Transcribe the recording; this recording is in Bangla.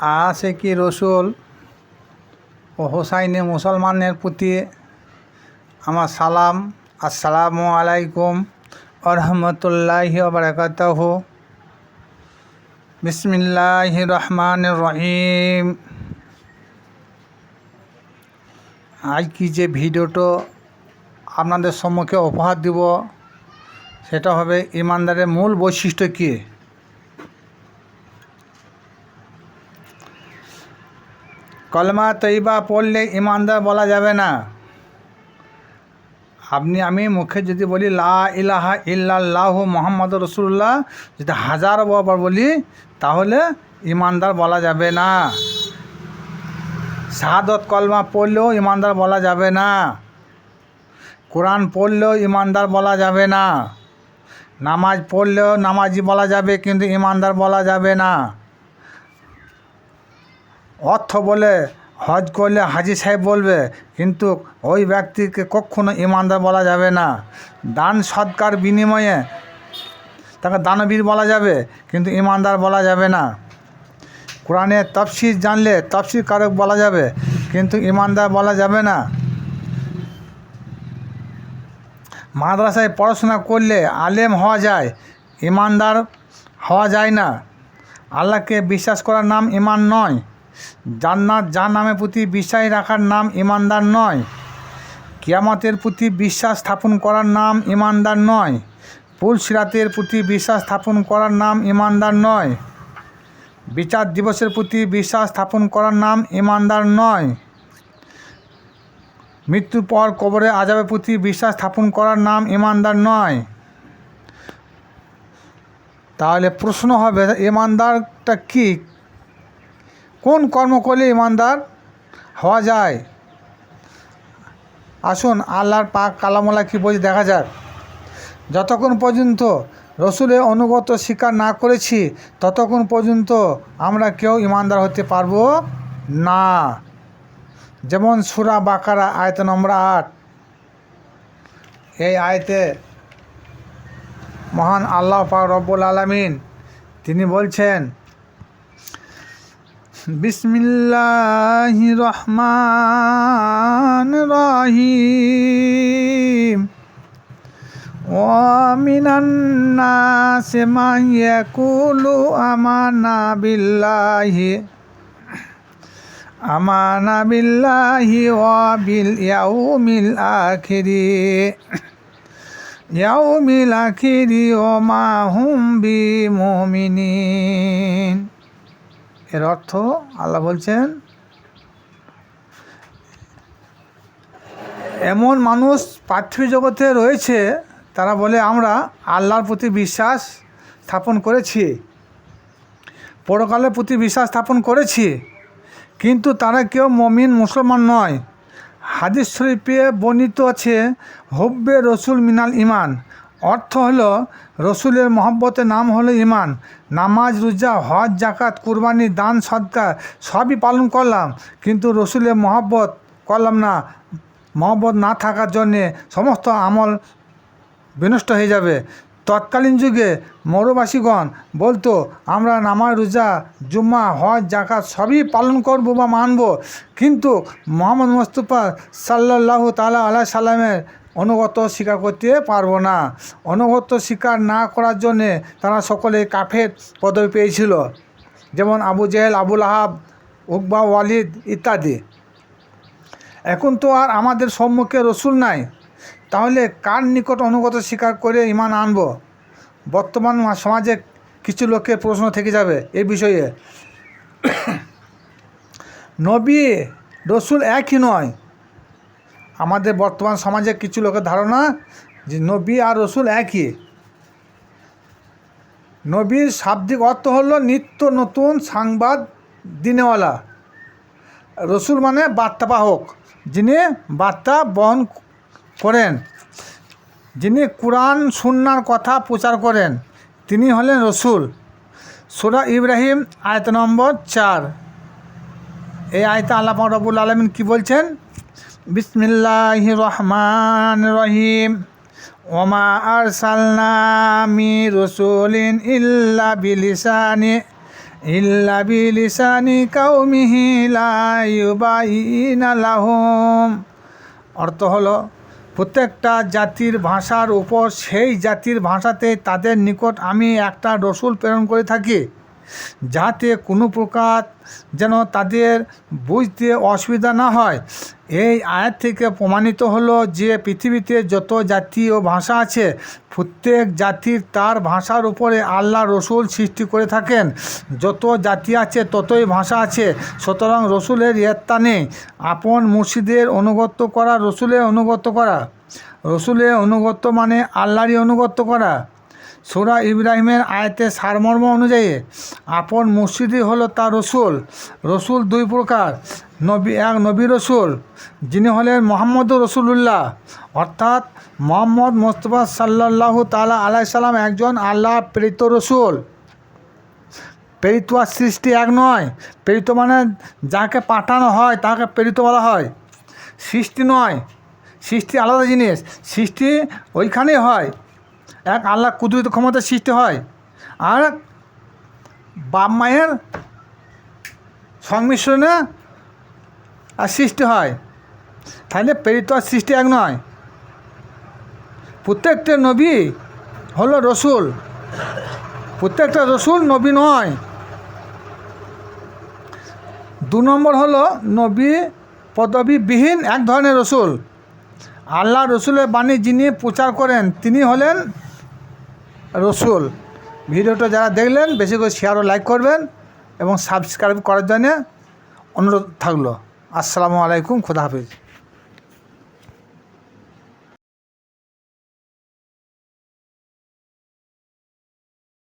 আশেকি রসুল? ও হোসাইনে মুসলমানের প্রতি আমার সালাম। আসসালামু আলাইকুম আরহামতুল্লাহি বারাকাতাহ বিসমিল্লাহ রহমান রহিম। আজ কি যে ভিডিওটা আপনাদের সম্মুখে উপহার দিব, সেটা হবে ইমানদারের মূল বৈশিষ্ট্য কী? কলমা তৈবা পড়লে ইমানদার বলা যাবে না। আপনি, আমি মুখে যদি বলি, লা ইলাহা ইল্লাল্লাহ মোহাম্মদ রসুল্লাহ যদি হাজার বার বলি, তাহলে ইমানদার বলা যাবে না। শাহাদত কলমা পড়লেও ইমানদার বলা যাবে না। কোরআন পড়লেও ইমানদার বলা যাবে না। নামাজ পড়লেও নামাজি বলা যাবে, কিন্তু ইমানদার বলা যাবে না। অর্থ বলে, হজ করলে হাজি সাহেব বলবে, কিন্তু ওই ব্যক্তিকে কখনো ইমানদার বলা যাবে না। দান সৎকার বিনিময়ে তাকে দানবীর বলা যাবে, কিন্তু ইমানদার বলা যাবে না। কোরআনের তফসির জানলে তফসির কারক বলা যাবে, কিন্তু ইমানদার বলা যাবে না। মাদ্রাসায় পড়াশোনা করলে আলেম হওয়া যায়, ইমানদার হওয়া যায় না। আল্লাহকে বিশ্বাস করার নাম ইমান নয়। জান্নাত যার প্রতি বিশ্বাস রাখার নাম ইমানদার নয়। কিয়ামতের প্রতি বিশ্বাস স্থাপন করার নাম ইমানদার নয়। পুল সিরাতের প্রতি বিশ্বাস স্থাপন করার নাম ইমানদার নয়। বিচার দিবসের প্রতি বিশ্বাস স্থাপন করার নাম ইমানদার নয়। মৃত্যুর পর কবরে আজাবের প্রতি বিশ্বাস স্থাপন করার নাম ইমানদার নয়। তাহলে প্রশ্ন হবে, ইমানদারটা কি? কোন কর্ম করলে ইমানদার হওয়া যায়? আসুন, আল্লাহর পাক কালামলা কী বলছে দেখা যাক। যতক্ষণ পর্যন্ত রসুলের অনুগত স্বীকার না করেছি, ততক্ষণ পর্যন্ত আমরা কেউ ইমানদার হতে পারব না। যেমন সুরা বাকারা, আয়ত নম্বর আট। এই আয়তে মহান আল্লাহ পাক রব্বুল আলমিন তিনি বলছেন বিসমিল্লাহ রহমান রহিম ومن الناس من يقول آمنا بالله آمنا بالله وباليوم الآخر يوم الآخر وما هم بمؤمنين এর অর্থ আল্লাহ বলছেন, এমন মানুষ পার্থিব জগতে রয়েছে, তারা বলে আমরা আল্লাহর প্রতি বিশ্বাস স্থাপন করেছি, পরকালের প্রতি বিশ্বাস স্থাপন করেছি, কিন্তু তারা কেউ মমিন, মুসলমান নয়। হাদিস শরীফে বর্ণিত আছে, হব্বে রসুল মিনাল ইমান। অর্থ হলো রসুলের মহব্বতের নাম হলো ইমান নামাজ, রোজা, হজ জাকাত কুরবানি, দান, সদকা সবই পালন করলাম। কিন্তু রসুলের মহব্বত করলাম না। মহব্বত না থাকার জন্যে সমস্ত আমল বিনষ্ট হয়ে যাবে। তৎকালীন যুগে মৌরবাসীগণ বলতো, আমরা নামাজ, রোজা, জুম্মা, হজ জাকাত সবই পালন করব বা মানব। কিন্তু মোহাম্মদ মোস্তফা সাল্লাহ তালা আল্লাহ সাল্লামের অনুগত স্বীকার করতে পারব না। অনুগত স্বীকার না করার জন্যে তারা সকলে কাফের পদবি পেয়েছিল। যেমন আবু জেহেল আবুল আহাব উকবা, ওয়ালিদ ইত্যাদি। এখন তো আর আমাদের সম্মুখে রসুল নাই। তাহলে কার নিকট অনুগত স্বীকার করে ইমান আনব? বর্তমান সমাজে কিছু লোকের প্রশ্ন থেকে যাবে এই বিষয়ে। নবী, রসুল একই নয়। আমাদের বর্তমান সমাজে কিছু লোকের ধারণা যে নবী আর রসুল একই। নবীর শাব্দিক অর্থ হলো নিত্য নতুন সাংবাদ দিনেওয়ালা। রসুল মানে বার্তাবাহক, যিনি বার্তা বহন করেন, যিনি কোরআন, সুন্নার কথা প্রচার করেন, তিনি হলেন রসুল। সুরা ইব্রাহিম, আয়ত নম্বর চার। এই আয়তা আল্লাহ রবুল আলমিন কী বলছেন? বিসমিল্লাহ রহমান রহিম ওমা আর সালনামি রসুলিন ইল্লা বিলিসানি ইল্লা বিলিসানি কাউমিহি অর্থ হলো, প্রত্যেকটা জাতির ভাষার উপর সেই জাতির ভাষাতে তাদের নিকট আমি একটা রসুল প্রেরণ করে থাকি। যাতে কোনো প্রকার যেন তাদের বুঝতে অসুবিধা না হয়। এই আয়াত থেকে প্রমাণিত হলো যে পৃথিবীতে যত জাতি ও ভাষা আছে, প্রত্যেক জাতির তার ভাষার উপরে আল্লাহ রসুল সৃষ্টি করে থাকেন। যত জাতি আছে, ততই ভাষা আছে। সুতরাং রসুলের ইয়ত্তা নেই। আপন মুর্শিদের অনুগত করা, রসুলের অনুগত করা। রসুলের অনুগত্য মানে আল্লাহরই অনুগত করা। সুরা ইব্রাহিমের আয়তে সারমর্ম অনুযায়ী আপন মসজিদই হলো তার রসুল। রসুল দুই প্রকার, নবী এক নবী রসুল, যিনি হলেন মোহাম্মদ রসুলুল্লাহ। অর্থাৎ মোহাম্মদ মোস্তফা সাল্লাহ তালা আলাই সাল্লাম একজন আল্লাহ প্রেরিত রসুল। প্রেরিত আর সৃষ্টি এক নয়, প্রেরিত মানে যাকে পাঠানো হয় তাকে প্রেরিত বলা হয়। সৃষ্টি নয়, সৃষ্টি আলাদা জিনিস, সৃষ্টি ওইখানেই হয়। এক আল্লাহ কুদরত ক্ষমতা সৃষ্টি হয় আর বাপ মায়ের সংমিশ্রণে আর সৃষ্টি হয়। তাহলে প্রেরিত আর সৃষ্টি এক নয়। প্রত্যেকটা নবী হলো রসুল। প্রত্যেকটা রসুল নবী নয়। দু নম্বর হলো নবী পদবীবিহীন এক ধরনের রসুল। আল্লাহ রসুলের বাণী যিনি প্রচার করেন, তিনি হলেন রসুল। ভিডিওটা যারা দেখলেন, বেশি করে শেয়ার ও লাইক করবেন এবং সাবস্ক্রাইব করার জন্যে অনুরোধ থাকল। আসসালামু আলাইকুম, খুদা হাফিজ।